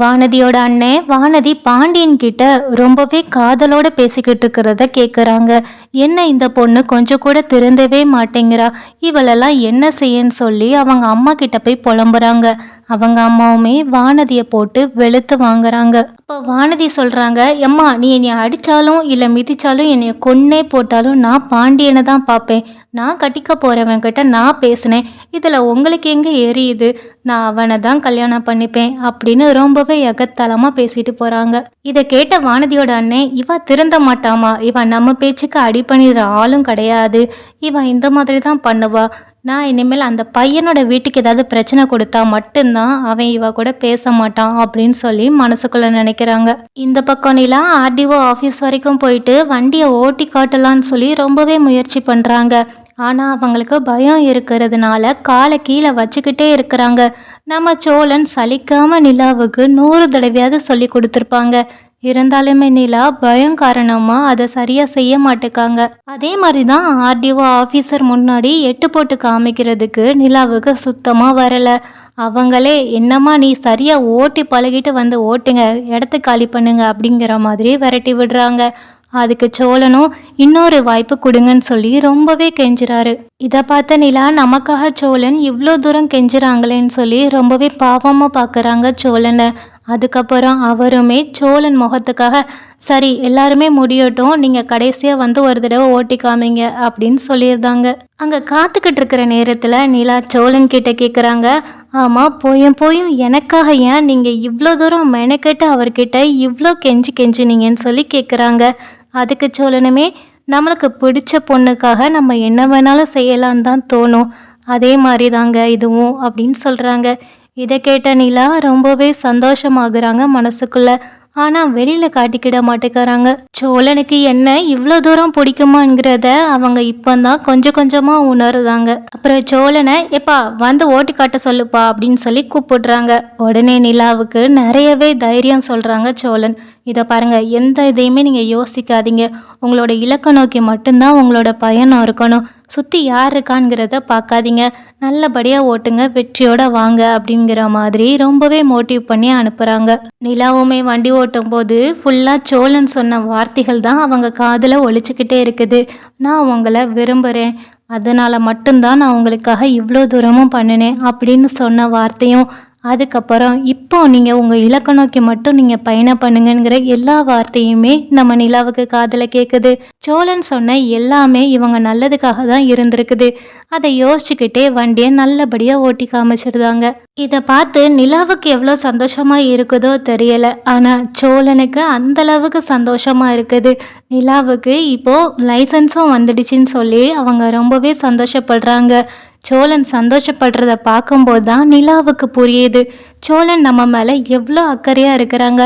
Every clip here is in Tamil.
வானதியோட அண்ணன் வானதி பாண்டியன் கிட்ட ரொம்பவே காதலோட பேசிக்கிட்டு இருக்கிறத கேட்குறாங்க என்ன இந்த பொண்ணு கொஞ்சம் கூட திருந்தவே மாட்டேங்கிறா. இவளெல்லாம் என்ன செய்யன்னு சொல்லி அவங்க அம்மா கிட்ட போய் புலம்புறாங்க. அவங்க அம்மாவுமே வானதியை போட்டு வெளுத்து வாங்குறாங்க. இப்போ வானதி சொல்கிறாங்க எம்மா நீ என்னை அடித்தாலும் இல்லை மிதித்தாலும் என்னை கொன்னே போட்டாலும் நான் பாண்டியனை தான் பார்ப்பேன். நான் கட்டிக்க போறவன் நான் பேசினேன். இதில் உங்களுக்கு எங்கே எரியுது? நான் அவனை தான் கல்யாணம் பண்ணிப்பேன் அப்படின்னு ரொம்பவே எகத்தலமாக பேசிட்டு போகிறாங்க இதை கேட்ட வானதியோட அண்ணன் இவன் திருந்த மாட்டாமா? இவன் நம்ம பேச்சுக்கு அடி பண்ணிடுற ஆளும் கிடையாது. இவன் இந்த மாதிரி தான் பண்ணுவா. நான் இனிமேல் அந்த பையனோட வீட்டுக்கு ஏதாவது பிரச்சனை கொடுத்தா மட்டும்தான் அவன் இவ கூட பேச மாட்டான் அப்படின்னு சொல்லி மனசுக்குள்ள நினைக்கிறாங்க. இந்த பக்கம் நிலா ஆர்டிஓ ஆஃபீஸ் வரைக்கும் போயிட்டு வண்டியை ஓட்டி காட்டலான்னு சொல்லி ரொம்பவே முயற்சி பண்ணுறாங்க ஆனால் அவங்களுக்கு பயம் இருக்கிறதுனால காலை கீழே வச்சுக்கிட்டே இருக்கிறாங்க. நம்ம சோழன் சலிக்காமல் நிலாவுக்கு நூறு தடவையாவது சொல்லி கொடுத்துருப்பாங்க. இருந்தாலுமே நிலா பயம் காரணமாக அதை சரியாக செய்ய மாட்டேக்காங்க. அதே மாதிரி தான் ஆர்டிஓ ஆஃபீஸர் முன்னாடி எட்டு போட்டு காமிக்கிறதுக்கு நிலாவுக்கு சுத்தமாக வரலை. அவங்களே என்னம்மா நீ சரியாக ஓட்டி பழகிட்டு வந்து ஓட்டுங்க இடத்த காலி பண்ணுங்க அப்படிங்கிற மாதிரி விரட்டி விடுறாங்க. அதுக்கு சோழனும் இன்னொரு வாய்ப்பு கொடுங்கன்னு சொல்லி ரொம்பவே கெஞ்சுறாரு. இதை பார்த்த நிலா நமக்காக சோழன் இவ்வளோ தூரம் கெஞ்சுறாங்களேன்னு சொல்லி ரொம்பவே பாவமாக பார்க்குறாங்க சோழனை. அதுக்கப்புறம் அவருமே சோழன் முகத்துக்காக சரி எல்லாருமே முடியட்டும். நீங்கள் கடைசியாக வந்து ஒரு தடவை ஓட்டி காமிங்க அப்படின்னு சொல்லியிருந்தாங்க. அங்கே காத்துக்கிட்டு இருக்கிற நேரத்தில் நிலா சோழன் கிட்ட கேட்குறாங்க ஆமாம் போயும் போயும். எனக்காக ஏன் நீங்கள் இவ்வளோ தூரம் மெனக்கெட்டு அவர்கிட்ட இவ்வளோ கெஞ்சி கெஞ்சினீங்கன்னு சொல்லி கேட்குறாங்க அதுக்கு சோழனுமே நம்மளுக்கு பிடிச்ச பொண்ணுக்காக நம்ம என்ன வேணாலும் செய்யலான்னு தான் தோணும். அதே மாதிரி தாங்க இதுவும் அப்படின்னு சொல்கிறாங்க இதை கேட்ட நிலா ரொம்பவே சந்தோஷமாகறாங்க மனசுக்குள்ள. ஆனால் வெளியில் காட்டிக்கிட மாட்டேங்கிறாங்க. சோழனுக்கு என்ன இவ்வளோ தூரம் பிடிக்குமாங்கிறத அவங்க இப்போதான் கொஞ்சம் கொஞ்சமாக உணருதாங்க. அப்புறம் சோழனை எப்பா வந்து ஓட்டி காட்ட சொல்லுப்பா அப்படின்னு சொல்லி கூப்பிடுறாங்க. உடனே நிலாவுக்கு நிறையவே தைரியம் சொல்கிறாங்க சோழன். இதை பாருங்க எந்த இதையுமே நீங்கள் யோசிக்காதீங்க. உங்களோட இலக்கை நோக்கி மட்டும்தான் உங்களோட பயணம் இருக்கணும். சுற்றி யார் இருக்கான்ங்கிறத பார்க்காதீங்க. நல்லபடியாக ஓட்டுங்க வெற்றியோட வாங்க அப்படிங்கிற மாதிரி ரொம்பவே மோட்டிவ் பண்ணி அனுப்புகிறாங்க நிலாவுமே வண்டி ஓட்டும் போது ஃபுல்லாக சோழன் சொன்ன வார்த்தைகள் தான் அவங்க காதில் ஒழிச்சுக்கிட்டே இருக்குது. நான் உங்களை விரும்புகிறேன் அதனால் மட்டும்தான் நான் உங்களுக்காக இவ்வளோ தூரமும் பண்ணினேன் அப்படின்னு சொன்ன வார்த்தையும் அதுக்கப்புறம் இப்போ நீங்கள் உங்கள் இலக்க நோக்கி மட்டும் நீங்கள் பயணம் பண்ணுங்கிற எல்லா வார்த்தையுமே நம்ம நிலாவுக்கு காதில் கேட்குது சோழன் சொன்ன எல்லாமே இவங்க நல்லதுக்காக தான் இருந்திருக்குது. அதை யோசிச்சுக்கிட்டே வண்டியை நல்லபடியாக ஓட்டி காமிச்சிருந்தாங்க. இதை பார்த்து நிலாவுக்கு எவ்வளோ சந்தோஷமாக இருக்குதோ தெரியலை. ஆனால் சோழனுக்கு அந்த அளவுக்கு சந்தோஷமாக இருக்குது. நிலாவுக்கு இப்போது லைசன்ஸும் வந்துடுச்சுன்னு சொல்லி அவங்க ரொம்பவே சந்தோஷப்படுறாங்க. சோழன் சந்தோஷப்படுறத பார்க்கும்போது தான் நிலாவுக்கு புரியுது. சோழன் நம்ம மேலே எவ்வளோ அக்கறையாக இருக்கிறாங்க.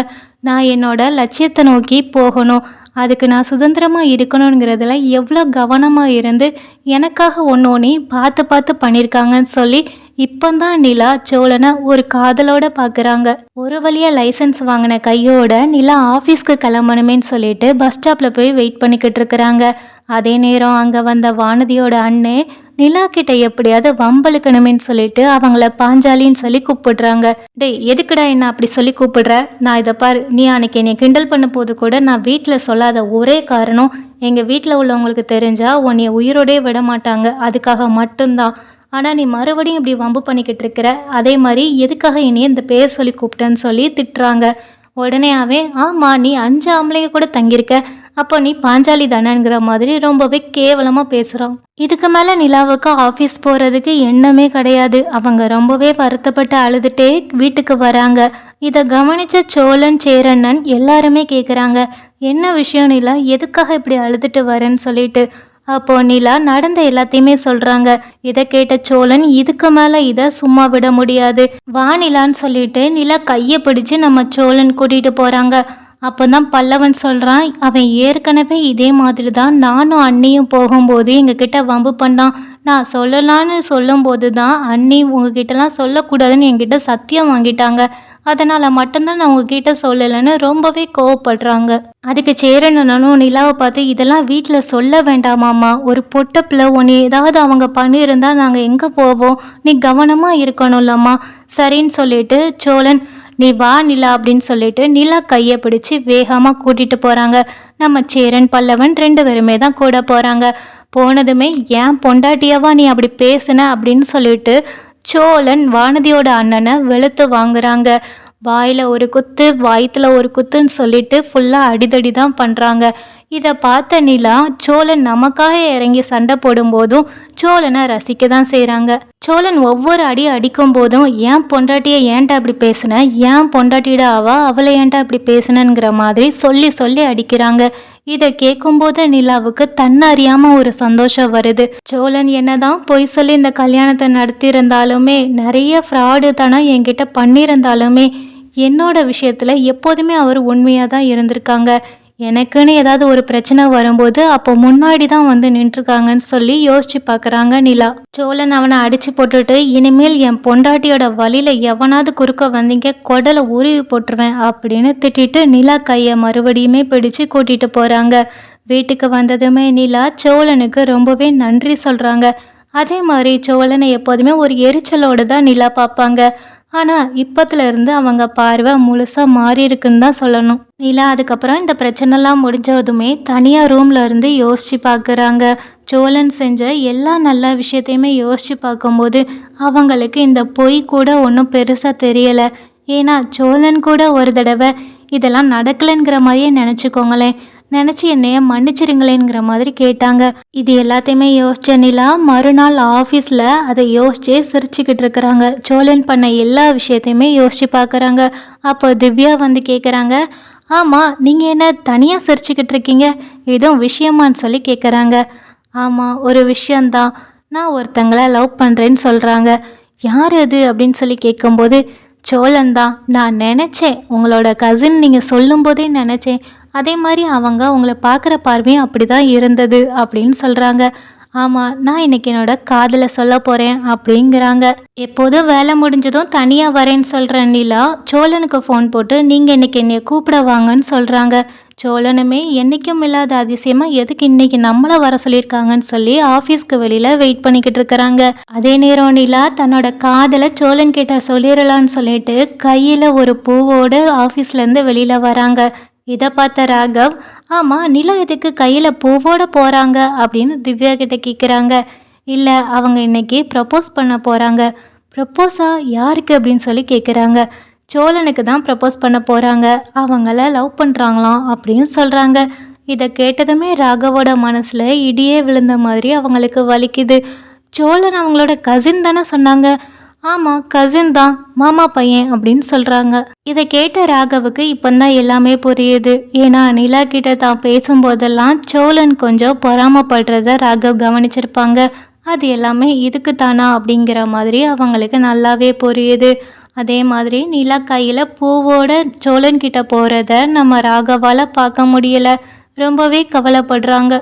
நான் என்னோட லட்சியத்தை நோக்கி போகணும். அதுக்கு நான் சுதந்திரமாக இருக்கணுங்கிறதுல எவ்வளோ கவனமாக இருந்து எனக்காக ஒன்று ஒன்றி பார்த்து பார்த்து பண்ணியிருக்காங்கன்னு சொல்லி இப்போந்தான் நிலா சோழனை ஒரு காதலோட பார்க்குறாங்க ஒரு வழியாக லைசன்ஸ் வாங்கின கையோட நிலா ஆஃபீஸ்க்கு கிளம்பணுமேன்னு சொல்லிட்டு பஸ் ஸ்டாப்பில் போய் வெயிட் பண்ணிக்கிட்டு இருக்கிறாங்க. அதே நேரம் அங்கே வந்த வானதியோட அண்ணே நிலா கிட்ட எப்படியாவது வம்பளுக்கணுமேன்னு சொல்லிட்டு அவங்கள பாஞ்சாலின்னு சொல்லி கூப்பிடுறாங்க. டேய் எதுக்குடா என்ன அப்படி சொல்லி கூப்பிடுற? நான் இதை பாரு நீ அன்னைக்கு என்னை கிண்டல் பண்ண போது கூட நான் வீட்டில் சொல்லாத ஒரே காரணம் எங்கள் வீட்டில் உள்ளவங்களுக்கு தெரிஞ்சா உன்னைய உயிரோடே விட மாட்டாங்க. அதுக்காக மட்டும்தான். ஆனால் நீ மறுபடியும் இப்படி வம்பு பண்ணிக்கிட்டு இருக்கிற? அதே மாதிரி எதுக்காக இனி இந்த பேர் சொல்லி கூப்பிட்டேன்னு சொல்லி திட்டுறாங்க. உடனே அவன் ஆமாம் நீ அஞ்சு ஆம்பளைங்க கூட தங்கியிருக்க. அப்போ நீ பாஞ்சாலி தானேங்கிற மாதிரி ரொம்பவே கேவலமாக பேசுகிறான் இதுக்கு மேலே நிலாவுக்கு ஆஃபீஸ் போகிறதுக்கு எண்ணமே கிடையாது. அவங்க ரொம்பவே வருத்தப்பட்டு அழுதுட்டே வீட்டுக்கு வராங்க. இதை கவனித்த சோழன் சேரண்ணன் எல்லாருமே கேட்குறாங்க என்ன விஷயம் நிலா? எதுக்காக இப்படி அழுதுட்டு வரேன்னு சொல்லிட்டு. அப்போ நிலா நடந்த எல்லாத்தையுமே சொல்றாங்க. இதை கேட்ட சோழன் இதுக்கு மேல இதை சும்மா விட முடியாது. வா நிலான்னு சொல்லிட்டு நிலா கையை பிடிச்சு நம்ம சோழன் கூட்டிட்டு போறாங்க. அப்போதான் பல்லவன் சொல்கிறான் அவன் ஏற்கனவே இதே மாதிரி தான் நானும் அண்ணியும் போகும்போது எங்ககிட்ட வம்பு பண்ணான். நான் சொல்லலான்னு சொல்லும்போது தான் அண்ணி உங்ககிட்டலாம் சொல்லக்கூடாதுன்னு என்கிட்ட சத்தியம் வாங்கிட்டாங்க. அதனால் மட்டும்தான் நான் உங்ககிட்ட சொல்லலைன்னு ரொம்பவே கோவப்படுறாங்க. அதுக்கு சேரனனும் நிலாவை பார்த்து இதெல்லாம் வீட்டில் சொல்ல வேண்டாமாம்மா ஒரு பொட்டப்பில் உன்னை ஏதாவது அவங்க பண்ணியிருந்தா நாங்கள் எங்கே போவோம்? நீ கவனமாக இருக்கணும்லம்மா சரின்னு சொல்லிட்டு சோழன் நீ வா நிலா அப்படின்னு சொல்லிட்டு நிலா கையை பிடிச்சி வேகமாக கூட்டிகிட்டு போகிறாங்க நம்ம சேரன் பல்லவன் ரெண்டு பேருமே தான் கூட போகிறாங்க போனதுமே ஏன் பொண்டாட்டியாவா நீ அப்படி பேசுன? அப்படின்னு சொல்லிட்டு சோழன் வானதியோட அண்ணனை வெளுத்து வாங்குறாங்க. வாயில் ஒரு குத்து வயிற்றுல ஒரு குத்துன்னு சொல்லிட்டு ஃபுல்லாக அடிதடி தான் பண்ணுறாங்க இதை பார்த்த நிலா சோழன் நமக்காக இறங்கி சண்டை போடும்போதும் சோழனை ரசிக்க தான் செய்கிறாங்க சோழன் ஒவ்வொரு அடி அடிக்கும் போதும் ஏன் பொண்டாட்டியை ஏன்டா அப்படி பேசுன? ஏன் பொண்டாட்டிடா அவ? அவளை ஏன்டா அப்படி பேசுனங்கிற மாதிரி சொல்லி சொல்லி அடிக்கிறாங்க. இதை கேட்கும்போது நிலாவுக்கு தன்னறியாம ஒரு சந்தோஷம் வருது. சோழன் என்னதான் பொய் சொல்லி இந்த கல்யாணத்தை நடத்தியிருந்தாலுமே நிறைய ஃப்ராடு தானே என்கிட்ட பண்ணியிருந்தாலுமே என்னோட விஷயத்தில் எப்போதுமே அவர் உண்மையாக தான் இருந்திருக்காங்க. எனக்குன்னு ஏதாவது ஒரு பிரச்சனை வரும்போது அப்போ முன்னாடி தான் வந்து நின்றுருக்காங்கன்னு சொல்லி யோசிச்சு பார்க்குறாங்க நிலா. சோழன் அவனை அடிச்சு போட்டுட்டு இனிமேல் என் பொண்டாட்டியோட வழியில் எவனாவது குறுக்க வந்தீங்க குடலை உருவி போட்டுருவேன் அப்படின்னு திட்டிட்டு நிலா கையை மறுபடியுமே பிடிச்சு கூட்டிகிட்டு போகிறாங்க வீட்டுக்கு வந்ததுமே நிலா சோழனுக்கு ரொம்பவே நன்றி சொல்கிறாங்க அதே மாதிரி சோழனை எப்போதுமே ஒரு எரிச்சலோடு தான் நிலா பார்ப்பாங்க. ஆனால் இப்பத்துல இருந்து அவங்க பார்வை முழுசாக மாறி இருக்குன்னு தான் சொல்லணும். நிலா அதுக்கப்புறம் இந்த பிரச்சனைலாம் முடிஞ்சதுமே தனியாக ரூமில் இருந்து யோசிச்சு பார்க்குறாங்க. சோழன் செஞ்ச எல்லா நல்ல விஷயத்தையுமே யோசிச்சு பார்க்கும்போது அவங்களுக்கு இந்த பொய் கூட ஒன்றும் பெருசாக தெரியலை. ஏன்னா சோழன் கூட ஒரு தடவை இதெல்லாம் நடக்கலைங்கிற மாதிரியே நினச்சிக்கோங்களேன். நினச்சி என்னைய மன்னிச்சிருங்களேங்கிற மாதிரி கேட்டாங்க. இது எல்லாத்தையுமே யோசிச்ச நிலா மறுநாள் ஆஃபீஸில் அதை யோசிச்சே சிரிச்சுக்கிட்டு இருக்கிறாங்க. சோழன் பண்ண எல்லா விஷயத்தையுமே யோசிச்சு பார்க்குறாங்க அப்போ திவ்யா வந்து கேட்குறாங்க ஆமாம் நீங்கள் என்ன தனியாக சிரிச்சுக்கிட்டு இருக்கீங்க? எதுவும் விஷயமான்னு சொல்லி கேட்குறாங்க ஆமாம் ஒரு விஷயந்தான் நான் ஒருத்தங்களை லவ் பண்ணுறேன்னு சொல்கிறாங்க யார் அது? அப்படின்னு சொல்லி கேட்கும்போது சோழன் தான் நான் நினச்சேன். உங்களோட கசின் நீங்கள் சொல்லும்போதே நினச்சேன். அதே மாதிரி அவங்க உங்களை பார்க்குற பார்வையும் அப்படி தான் இருந்தது அப்படின்னு சொல்கிறாங்க ஆமாம் நான் இன்னைக்கு என்னோட காதலை சொல்ல போகிறேன் அப்படிங்கிறாங்க. எப்போதும் வேலை முடிஞ்சதும் தனியாக வரேன்னு சொல்கிற நிலா சோழனுக்கு ஃபோன் போட்டு நீங்கள் இன்னைக்கு என்னை கூப்பிட வாங்கன்னு சொல்கிறாங்க சோழனுமே என்றைக்கும் இல்லாத அதிசயமாக எதுக்கு இன்னைக்கு நம்மளை வர சொல்லியிருக்காங்கன்னு சொல்லி ஆஃபீஸ்க்கு வெளியில் வெயிட் பண்ணிக்கிட்டு இருக்கிறாங்க. அதே நேரம் நிலா தன்னோட காதலை சோழன் கிட்ட சொல்லிடலான்னு சொல்லிட்டு கையில் ஒரு பூவோடு ஆஃபீஸ்லேருந்து வெளியில் வராங்க. இதை பார்த்த ராகவ் ஆமாம் நிலா எதுக்கு கையில் பூவோட போகிறாங்க அப்படின்னு திவ்யா கிட்ட கேட்குறாங்க இல்லை அவங்க இன்னைக்கு ப்ரப்போஸ் பண்ண போகிறாங்க ப்ரப்போஸா யாருக்கு? அப்படின்னு சொல்லி கேட்குறாங்க சோழனுக்கு தான் ப்ரப்போஸ் பண்ண போகிறாங்க அவங்கள லவ் பண்ணுறாங்களாம் அப்படின்னு சொல்கிறாங்க இதை கேட்டதுமே ராகவோட மனசில் இடியே விழுந்த மாதிரி அவங்களுக்கு வலிக்குது. சோழன் அவங்களோட கசின் தானே சொன்னாங்க. ஆமாம் கசின் தான் மாமா பையன் அப்படின்னு சொல்கிறாங்க இதை கேட்ட ராகவுக்கு இப்போ தான் எல்லாமே புரியுது. ஏன்னா நிலா கிட்ட தான் பேசும்போதெல்லாம் சோழன் கொஞ்சம் பொறாமப்படுறத ராகவ் கவனிச்சிருப்பாங்க. அது எல்லாமே இதுக்கு தானா அப்படிங்கிற மாதிரி அவங்களுக்கு நல்லாவே புரியுது. அதே மாதிரி நிலா கையில் பூவோட சோழன் கிட்ட போகிறத நம்ம ராகவால் பார்க்க முடியலை. ரொம்பவே கவலைப்படுறாங்க.